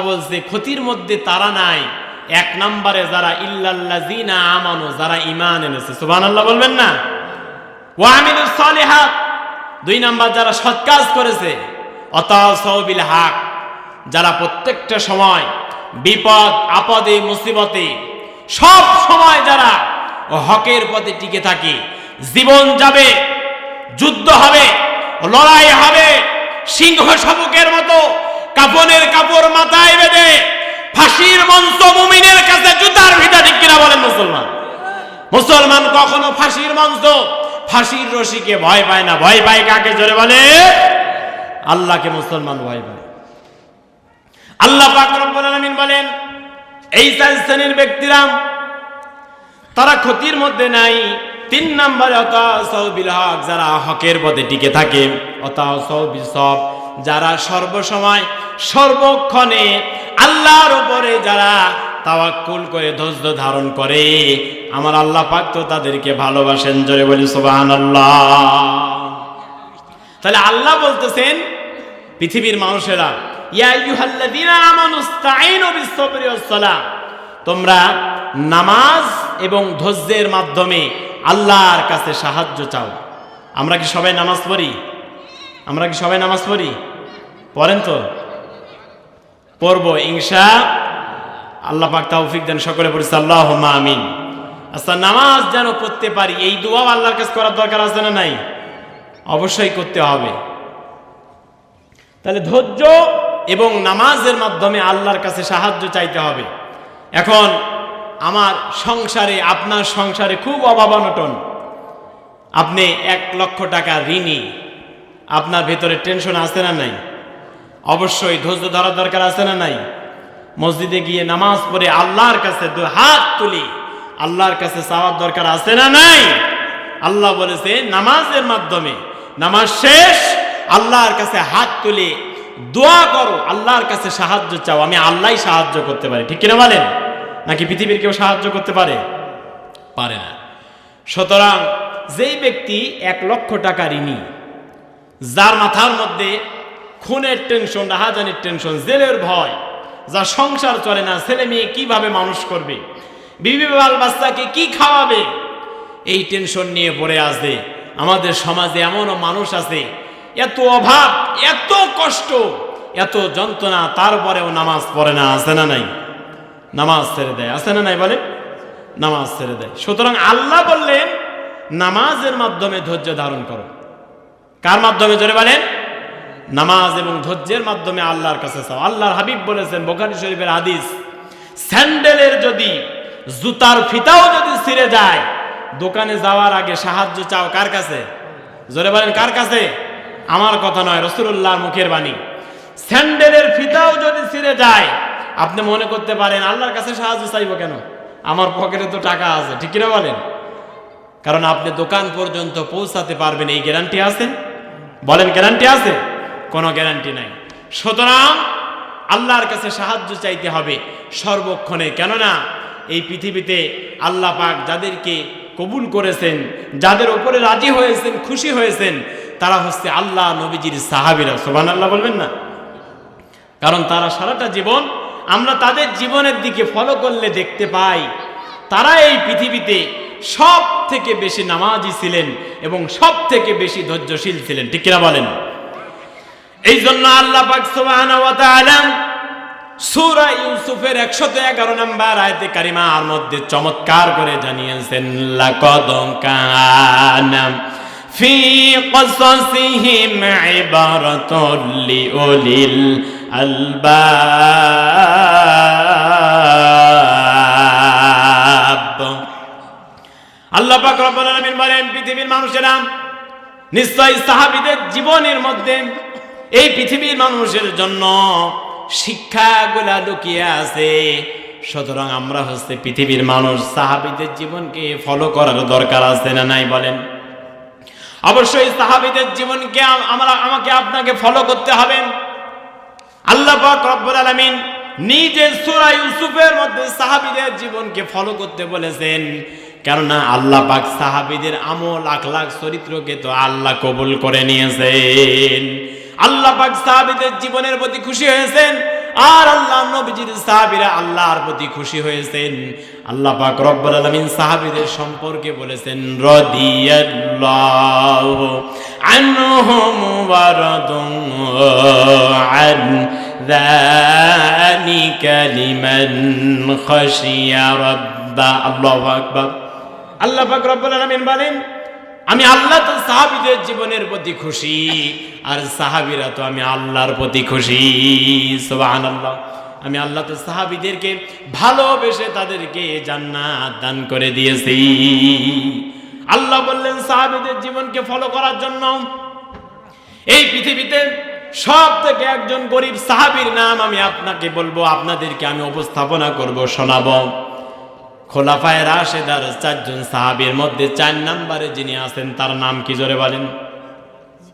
বলছে ক্ষতির মধ্যে তারা নাই। এক নম্বরে যারা ইল্লাল্লাযিনা আমানু, যারা ঈমান এনেছে। সুবহানাল্লাহ বলবেন না? ওয়া আমিলুস সালিহাত। দুই নাম্বার, যারা সৎ কাজ করেছে অতাসাউ বিল হক। যারা প্রত্যেকটা সময় বিপদ, আপদে, মুসিবতে, সব সময় যারা হকের পথে টিকে থাকে, জীবন যাবে, যুদ্ধ হবে, লড়াই হবে, সিংহ শাবকের মতো কাপনের কাপড় মাথায় বেঁধে ফাঁসির মঞ্চ মুমিনের কাছে জুতার ভিটা, ঠিক কিনা বলেন মুসলমান? মুসলমান কখনো ফাঁসির মঞ্চ, ফাঁসির রশিকে ভয় পায় না। ভয় পায় কাকে? জোরে বলে। আল্লাহকে মুসলমান ভয় পায়। আল্লাহ পাক বলেন, এই চার শ্রেণির ব্যক্তিরা তারা ক্ষতির মধ্যে নাই। তিন নম্বরে অতাসৌ বিল হক, যারা হকের পথে টিকে থাকে। অতাসৌ বিসব যারা সর্বসময়, সর্বক্ষণে আল্লাহর উপরে যারা তাওয়াক্কুল করে, ধৈর্য ধারণ করে, আমার আল্লাহ পাক তো তাদেরকে ভালোবাসেন, জোরে বলি সুবহানাল্লাহ। তাহলে আল্লাহ বলতেছেন পৃথিবীর মানুষেরা তোমরা নামাজ এবং ধৈর্যের মাধ্যমে আল্লাহর কাছে সাহায্য চাও। আমরা কি সবাই নামাজ পড়ি? আমরা কি সবাই নামাজ পড়ি? পড়েন তো? পড়ব, ইনশা আল্লাহ পাক তৌফিক দেন সকলে পড়ছি আল্লাহুম্মা আমিন। আচ্ছা নামাজ যেন পড়তে পারি, এই দোয়াও আল্লাহর কাছে করার দরকার আছে না নাই? অবশ্যই করতে হবে। তাহলে ধৈর্য এবং নামাজের মাধ্যমে আল্লাহর কাছে সাহায্য চাইতে হবে। এখন আমার সংসারে, আপনার সংসারে খুব অভাব অনটন। আপনি এক লক্ষ টাকা ঋণী। আপনার ভেতরে টেনশন আছে না নাই? অবশ্যই ধৈর্য ধরার দরকার আছে না নাই? মসজিদে গিয়ে নামাজ পড়ে আল্লাহর কাছে দু হাত তুলি, আল্লাহর কাছে চাওয়ার দরকার আছে না নাই? আল্লাহ বলেছে, নামাজের মাধ্যমে নামাজ শেষ, আল্লাহর কাছে হাত তুলে, দোয়া করো, আল্লাহর কাছে সাহায্য চাও, আমি আল্লাহই সাহায্য করতে পারি। ঠিক কিনা বলেন? নাকি পৃথিবীর কেউ সাহায্য করতে পারে? পারে না। সুতরাং যেই ব্যক্তি এক লক্ষ টাকা ঋণী, যার মাথার মধ্যে খুনের টেনশন রাহাজানির টেনশন জেলের ভয়। যা সংসার চলে না, ছেলে মেয়ে কীভাবে মানুষ করবে? বিবি বাল বাচ্চাকে কি খাওয়াবে? এই টেনশন নিয়ে পড়ে আছে। আমাদের সমাজে এমনও মানুষ আছে, এত অভাব, এত কষ্ট, এত যন্ত্রণা, তারপরেও নামাজ পড়ে না, আছে না নাই? নামাজ ছেড়ে দেয়, আছে না নাই বলে? নামাজ ছেড়ে দেয়। সুতরাং আল্লাহ বললেন, নামাজের মাধ্যমে ধৈর্য ধারণ করো। কার মাধ্যমে জোরে বলেন? নামাজ এবং ধৈর্যের মাধ্যমে আল্লাহর কাছে চাও। আল্লাহর হাবিব বলেছেন, বোখারি শরীফের হাদিস, স্যান্ডেলের যদি জুতার ফিতাও যদি ছিঁড়ে যায়, দোকানে যাওয়ার আগে সাহায্য চাও কার কাছে? জোরে বলেন, কার কাছে? আমার কথা নয় রসুল্লাহর মুখের বাণী। স্যান্ডেলের ফিতাও যদি ছিঁড়ে যায়, আপনি মনে করতে পারেন, আল্লাহর কাছে সাহায্য চাইব কেন? আমার পকেটে তো টাকা আছে, ঠিক কিনা বলেন? কারণ আপনি দোকান পর্যন্ত পৌঁছাতে পারবেন, এই গ্যারান্টি আছে? বলেন গ্যারান্টি আছে? কোনো গ্যারান্টি নাই। সুতরাং আল্লাহর কাছে সাহায্য চাইতে হবে সর্বক্ষণে। কেননা এই পৃথিবীতে আল্লাহ পাক যাদেরকে কবুল করেছেন, যাদের উপরে রাজি হয়েছেন, খুশি হয়েছেন, তারা হচ্ছে আল্লাহ নবীজির সাহাবিরা। সোবান আল্লাহ বলবেন না? কারণ তারা সারাটা জীবন আমরা তাদের জীবনের দিকে ফলো করলে দেখতে পাই, তারা এই পৃথিবীতে সব থেকে বেশি নামাজি ছিলেন এবং সব থেকে বেশি ধৈর্যশীল ছিলেন। ঠিক কিনা বলেন? এই জন্য আল্লাহ পাক সুবহানাহু ওয়া তাআলা সূরা ইউসুফের 111 নম্বর আয়াতে কারিমার মধ্যে চমৎকার করে জানিয়েছেন, লাকাদ ফি আল্লাহ পাক পৃথিবীর মানুষেরা নিশ্চয় সাহাবীদের জীবনের মধ্যে এই পৃথিবীর মানুষের জন্য শিক্ষাগুলা লুকিয়ে আছে। সুতরাং আমরা হচ্ছে পৃথিবীর মানুষ, সাহাবিদের জীবনকে ফলো করার দরকার আছে না নাই বলেন? অবশ্যই সাহাবিদের জীবনকে আমরা আমাকে আপনাকে ফলো করতে হবে। আল্লাহ পাক রব্বুল আলামিন নিজে সূরা ইউসুফের মধ্যে সাহাবিদের জীবনকে ফলো করতে বলেছেন। কেননা আল্লাহ পাক সাহাবীদের আমল আখলাক চরিত্রকে তো আল্লাহ কবুল করে নিয়েছেন। আল্লাহ পাক সাহাবীদের জীবনের প্রতি খুশি হয়েছেন আর আল্লাহ নবীজির সাহাবীরা আল্লাহর প্রতি খুশি হয়েছেন। আল্লাহ পাক রব্বুল আলামিন সাহাবীদের সম্পর্কে বলেছেন, রাদিয়াল্লাহু আনহুম ওয়া রাদু আন যালিকা লিমান খাশিয়া রাব্বা। আল্লাহু আকবার। আল্লাহ পাক রব্বুল আলামিন বলেন আমি আল্লাহ তো সাহাবিদের জীবনের প্রতি খুশি, আর সাহাবিরা তো আমি আল্লাহর প্রতি খুশি। সুবহানাল্লাহ। আমি আল্লাহ তো সাহাবীদেরকে ভালোবেসে তাদেরকে জান্নাত দান করে দিয়েছি। আল্লাহ বললেন, সাহাবীদের জীবনকে ফলো করার জন্য এই পৃথিবীতে সব থেকে একজন গরিব সাহাবীর নাম আমি আপনাকে বলব, আপনাদেরকে আমি উপস্থাপনা করব, শোনাবো। খোলাফায় রাশেদার চারজন সাহাবীর মধ্যে চার নাম্বারে যিনি আছেন, তার নাম কি জোরে বলেন?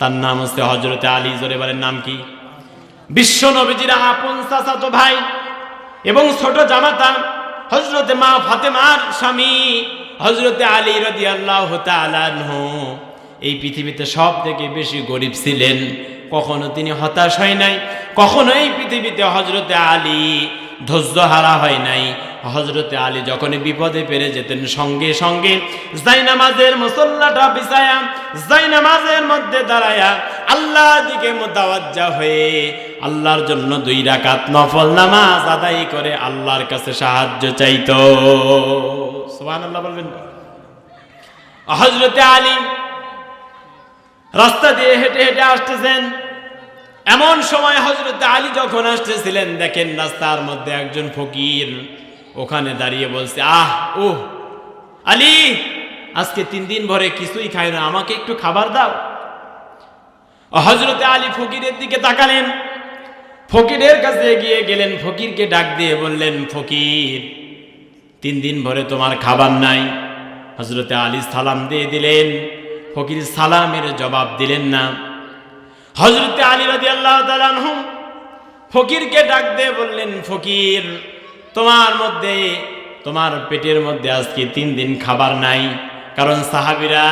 তার নাম হচ্ছে হজরতে আলী, জোরে বলেন নাম কি? বিশ্ব নবীজির আপন চাচাতো ভাই এবং ছোট জামাতা হজরতে মা ফাতেমার স্বামী হজরতে আলী রদি আল্লাহ এই পৃথিবীতে সব থেকে বেশি গরিব ছিলেন। কখনো তিনি হতাশ হয় নাই, কখনো এই পৃথিবীতে হজরতে আলী ধৈর্য হারা হয় নাই। হজরতে আলী যখন বিপদে পেরে যেতেন, সঙ্গে সঙ্গে জাইনামাজের মুসল্লাটা বিছায়া জাইনামাজের মধ্যে দাঁড়ায়া আল্লাহ দিকে মোতাবাজ্জা হয়ে আল্লাহর জন্য দুই রাকাত নফল নামাজ আদায় করে আল্লাহর কাছে সাহায্য চাইতো। সুবহানাল্লাহ বলবেন হজরতে আলী রাস্তা দিয়ে হেঁটে হেঁটে আসতেছেন। এমন সময় হজরত আলী যখন আসতেছিলেন, দেখেন রাস্তার মধ্যে একজন ফকির ওখানে দাঁড়িয়ে বলছে, আহ ও আলী, আজকে তিন দিন ভরে কিছুই খায় না, আমাকে একটু খাবার দাও। হজরতে আলী ফকিরের দিকে তাকালেন। ফকিরের কাছে গিয়ে গেলেন, ফকিরকে ডাক দিয়ে বললেন, ফকির, তিন দিন ভরে তোমার খাবার নাই। হজরতে আলী সালাম দিয়ে দিলেন। ফকির সালামের জবাব দিলেন না। হজরতে আলী রাজি আল্লাহ তালানহুম ফকিরকে ডাক দিয়ে বললেন, ফকির, তোমার মধ্যে, তোমার পেটের মধ্যে আজকে তিন দিন খাবার নাই। কারণ সাহাবিরা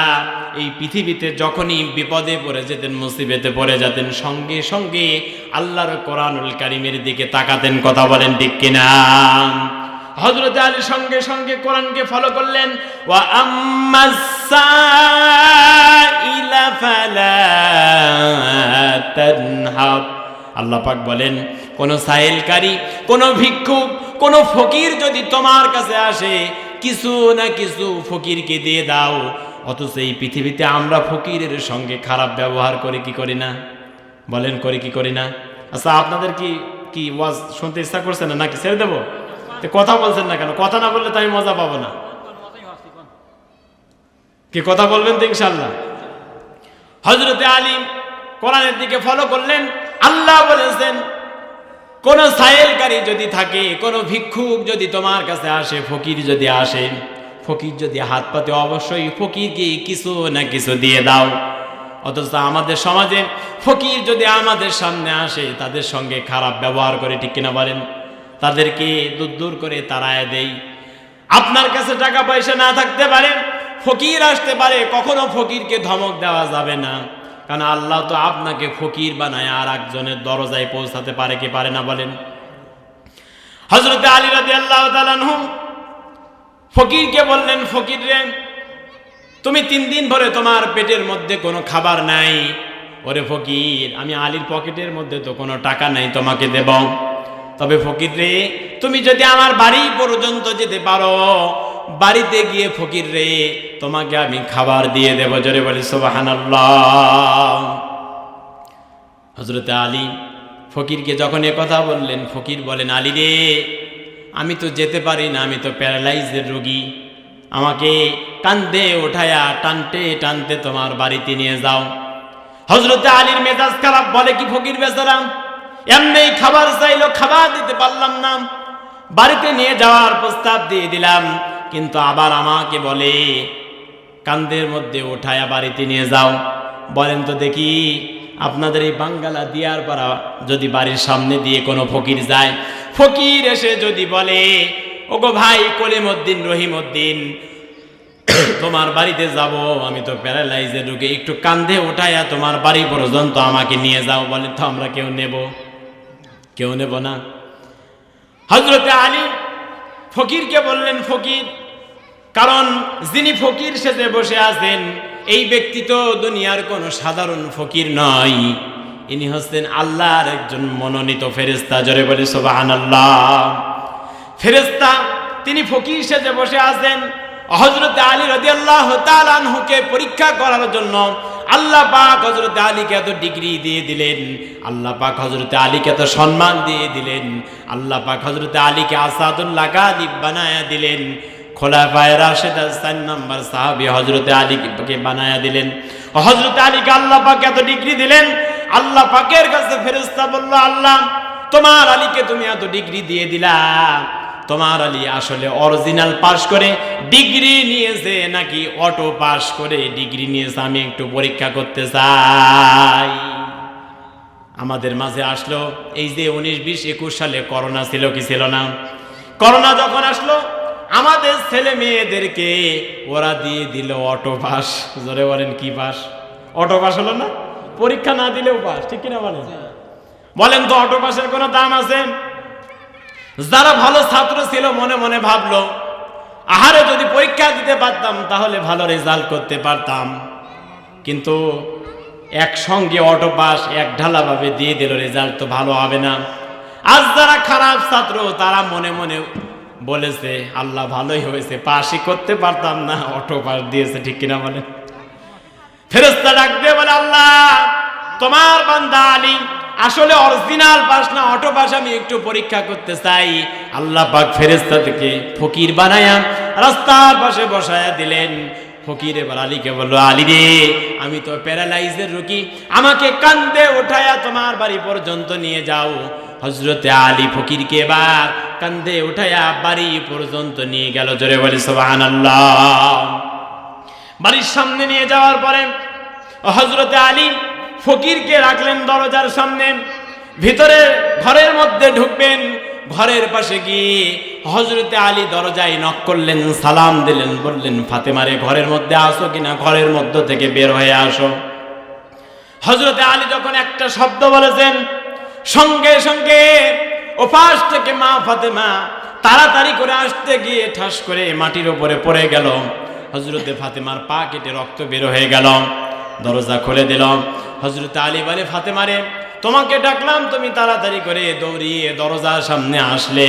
এই পৃথিবীতে যখনই বিপদে পড়ে যেতেন, মুসিবেতে পড়ে যেতেন, সঙ্গে সঙ্গে আল্লাহর কোরআনুল কারিমের দিকে তাকাতেন। কথা বলেন ঠিক কিনা? হজরত আলী সঙ্গে সঙ্গে কোরআনকে ফলো করলেন, ওয়া আম্মাসাইলা ফালা তানহাব আল্লাহ পাক বলেন, কোন সাহেলকারী কোন ভিক্ষুক, কোন ফকির যদি তোমার কাছে আসে, কিছু না কিছু ফকিরকে দিয়ে দাও। অথচ এই পৃথিবীতে আমরা ফকিরের সঙ্গে খারাপ ব্যবহার করে কি করি না? বলেন, করে কি করি না? আচ্ছা আপনাদের কি কি ওয়াজ শুনতে ইচ্ছা করছে না? নাকি ছেড়ে দেবো? কথা বলছেন না কেন? কথা না বললে তো আমি মজা পাবো না। কি কথা বলবেন তো ইনশাল্লাহ হজরতে আলী কোরআনের দিকে ফলো করলেন, আল্লাহ বলেছেন, কোন সায়েলকারী যদি থাকে, কোন ভিক্ষুক যদি তোমার কাছে আসে, ফকির যদি আসে, ফকির যদি হাত পাতে, অবশ্যই ফকিরকে কিছু না কিছু দিয়ে দাও। অথচ আমাদের সমাজে ফকির যদি আমাদের সামনে আসে, তাদের সঙ্গে খারাপ ব্যবহার করে, ঠিক কিনা বলেন? তাদেরকে দূর দূর করে তাড়ায় দেই। আপনার কাছে টাকা পয়সা না থাকতে পারে, ফকির আসতে পারে, কখনো ফকিরকে ধমক দেওয়া যাবে না। কারণ আল্লাহ তো আপনাকে ফকির বানায় আর একজনের দরজায় পৌঁছাতে পারে কি পারে না বলেন? হজরতে আলী রাজি আল্লাহ ফকিরকে বললেন, ফকির রে, তুমি তিন দিন ধরে তোমার পেটের মধ্যে কোনো খাবার নাই? ওরে ফকির, আমি আলীর পকেটের মধ্যে তো কোনো টাকা নাই তোমাকে দেব। তবে ফকির রে, তুমি যদি আমার বাড়ি পর্যন্ত যেতে পারো বাড়িতে গিয়ে ফকির রে, তোমাকে আমি খাবার দিয়ে দেব। জোরে বলি সোবাহান হজরতে আলী ফকিরকে যখন এ কথা বললেন, ফকির বলেন, আলী রে, আমি তো যেতে পারি না, আমি তো প্যারালাইজের রোগী। আমাকে কান্দে ওঠায়া টানতে টানতে তোমার বাড়িতে নিয়ে যাও। হজরতে আলীর মেজাজ খারাপ, বলে কি ফকির বেচারাম এমনি খাবার চাইলো, খাবার দিতে পারলাম না। বাড়িতে নিয়ে যাওয়ার প্রস্তাব দিয়ে দিলাম। কিন্তু আবার আমাকে বলে, কান্দের মধ্যে ওঠায়া বাড়িতে নিয়ে যাও। বলেন তো দেখি, আপনাদের এই বাঙ্গালা দিয়ার পাড়া যদি বাড়ির সামনে দিয়ে কোনো ফকির যায়, ফকির এসে যদি বলে, ওগো ভাই, কলিমউদ্দিন, রহিমউদ্দিন, তোমার বাড়িতে যাব, আমি তো প্যারালাইজে ঢুকে একটু কান্ধে ওঠাইয়া তোমার বাড়ি পর্যন্ত আমাকে নিয়ে যাও। বলে তো আমরা কেউ নেব? কেউ নেব না? হজরতে আলী ফকিরকে বললেন, ফকির, কারণ যিনি ফকির সেজে বসে আছেন, এই ব্যক্তি তো দুনিয়ার কোনো সাধারণ ফকির নয়। ইনি হচ্ছেন আল্লাহর একজন মনোনীত ফেরেস্তা জোরে বলে সোবাহান আল্লাহ ফেরেস্তা তিনি ফকির সেজে বসে আছেন। হজরত আলী রদি আল্লাহ তালানহুকে পরীক্ষা করার জন্য আল্লাহ পাক হজরত আলীকে এত ডিগ্রি দিয়ে দিলেন, আল্লাহ পাক হজরত আলীকে এত সম্মান দিয়ে দিলেন, আল্লাহ পাক হজরত আলীকে আসাদুল্লাহ গালিব বানায়া দিলেন। খোলাফায় রাশেদ চার নম্বর সাহাবি হজরত আলীকে বানায়া দিলেন। হজরত আলীকে আল্লাহ পাক এত ডিগ্রি দিলেন, আল্লাহ পাকের কাছে ফেরেস্তা বলল, আল্লাহ, তোমার আলীকে তুমি এত ডিগ্রি দিয়ে দিলা। তোমার আলী আসলে অরিজিনাল পাস করে ডিগ্রি নিয়েছে নাকি অটো পাস করে ডিগ্রি নিয়েছে আমি একটু পরীক্ষা করতে চাই। আমাদের মাঝে আসলো এই যে উনিশ বিশ একুশ সালে করোনা ছিল কি ছিল না? করোনা যখন আসলো আমাদের ছেলে মেয়েদেরকে ওরা দিয়ে দিল অটো পাস জোরে বলেন কি পাস অটো পাস হলো না? পরীক্ষা না দিলেও পাস ঠিক কিনা বলেন? বলেন তো অটো পাসের কোনো দাম আছে? যারা ভালো ছাত্র ছিল, মনে মনে ভাবলো, আহারে যদি পরীক্ষা দিতে পারতাম, তাহলে ভালো রেজাল্ট করতে পারতাম। কিন্তু একসঙ্গে অটো পাস এক ঢালাভাবে দিয়ে দিল রেজাল্ট তো ভালো হবে না। আজ যারা খারাপ ছাত্র, তারা মনে মনে বলেছে, আল্লাহ ভালোই হয়েছে পাশই করতে পারতাম না অটো পাস দিয়েছে, ঠিক কিনা বলে ফেরেস্তা ডাক দিয়ে বলে, আল্লাহ, তোমার বান্দা আলী আসলে অরিজিনাল পাস না, অটো পাস আমি একটু পরীক্ষা করতে চাই। আল্লাহ পাক ফেরেস্তা থেকে ফকির বানায়া রাস্তার পাশে বসায়া দিলেন। ফকির এবার আলীকে বলল, আলী রে, আমি তো প্যারালাইজের রুগী। আমাকে কান্দে ওঠায়া তোমার বাড়ি পর্যন্ত নিয়ে যাও। হজরতে আলী ফকিরকে এবার কান্দে উঠায়া বাড়ি পর্যন্ত নিয়ে গেল। জোরে বলি আল্লাহ বাড়ির সামনে নিয়ে যাওয়ার পরে হজরতে আলী ফকিরকে রাখলেন দরজার সামনে। ভিতরে ঘরের মধ্যে ঢুকবেন, ঘরের পাশে গিয়ে হজরতে আলী দরজায় নক করলেন, সালাম দিলেন, বললেন ফাতেমারে ঘরের মধ্যে আসো কিনা? ঘরের মধ্য থেকে বের হয়ে আসো। হজরতে আলী যখন একটা শব্দ বলেছেন, সঙ্গে সঙ্গে ওপাশ থেকে মা ফাতেমা তাড়াতাড়ি করে আসতে গিয়ে ঠাস করে মাটির ওপরে পড়ে গেল। হজরতে ফাতেমার পা কেটে রক্ত বের হয়ে গেল। দরজা খুলে দিল। হজরত আলী বলে, ফাতেমারে, তোমাকে ডাকলাম, তুমি তাড়াতাড়ি করে দৌড়িয়ে দরজার সামনে আসলে।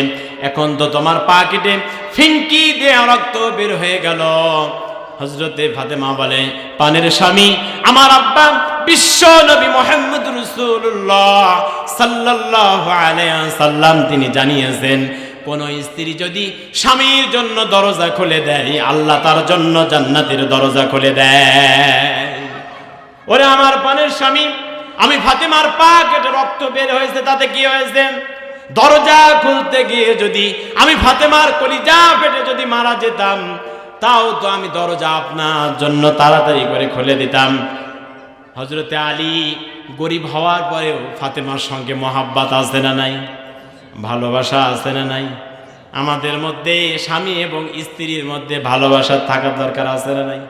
এখন তো তোমার পা কেটে ফিঙ্কি দিয়ে রক্ত বের হয়ে গেল। হজরতে ফাতেমা বলে, পানের স্বামী, আমার আব্বা বিশ্ব নবী মোহাম্মদ রসুল্লাহ সাল্লাহ সাল্লাম তিনি জানিয়েছেন, কোন স্ত্রী যদি স্বামীর জন্য দরজা খুলে দেয়, আল্লাহ তার জন্য জান্নাতের দরজা খুলে দেয়। ওরে আমার পানের স্বামী, আমি ফাতেমার পা কেটে রক্ত বের হয়েছে, তাতে কি হয়েছে? দরজা খুলতে গিয়ে যদি আমি ফাতেমার কলিজা পেটে যদি মারা যেতাম, তাও তো আমি দরজা আপনার জন্য তাড়াতাড়ি করে খুলে দিতাম। হজরতে আলী গরিব হওয়ার পরেও ফাতেমার সঙ্গে মহাব্বাত আছে না নাই? ভালোবাসা আছে না নাই? আমাদের মধ্যে স্বামী এবং স্ত্রীর মধ্যে ভালোবাসা থাকার দরকার আছে না নাই?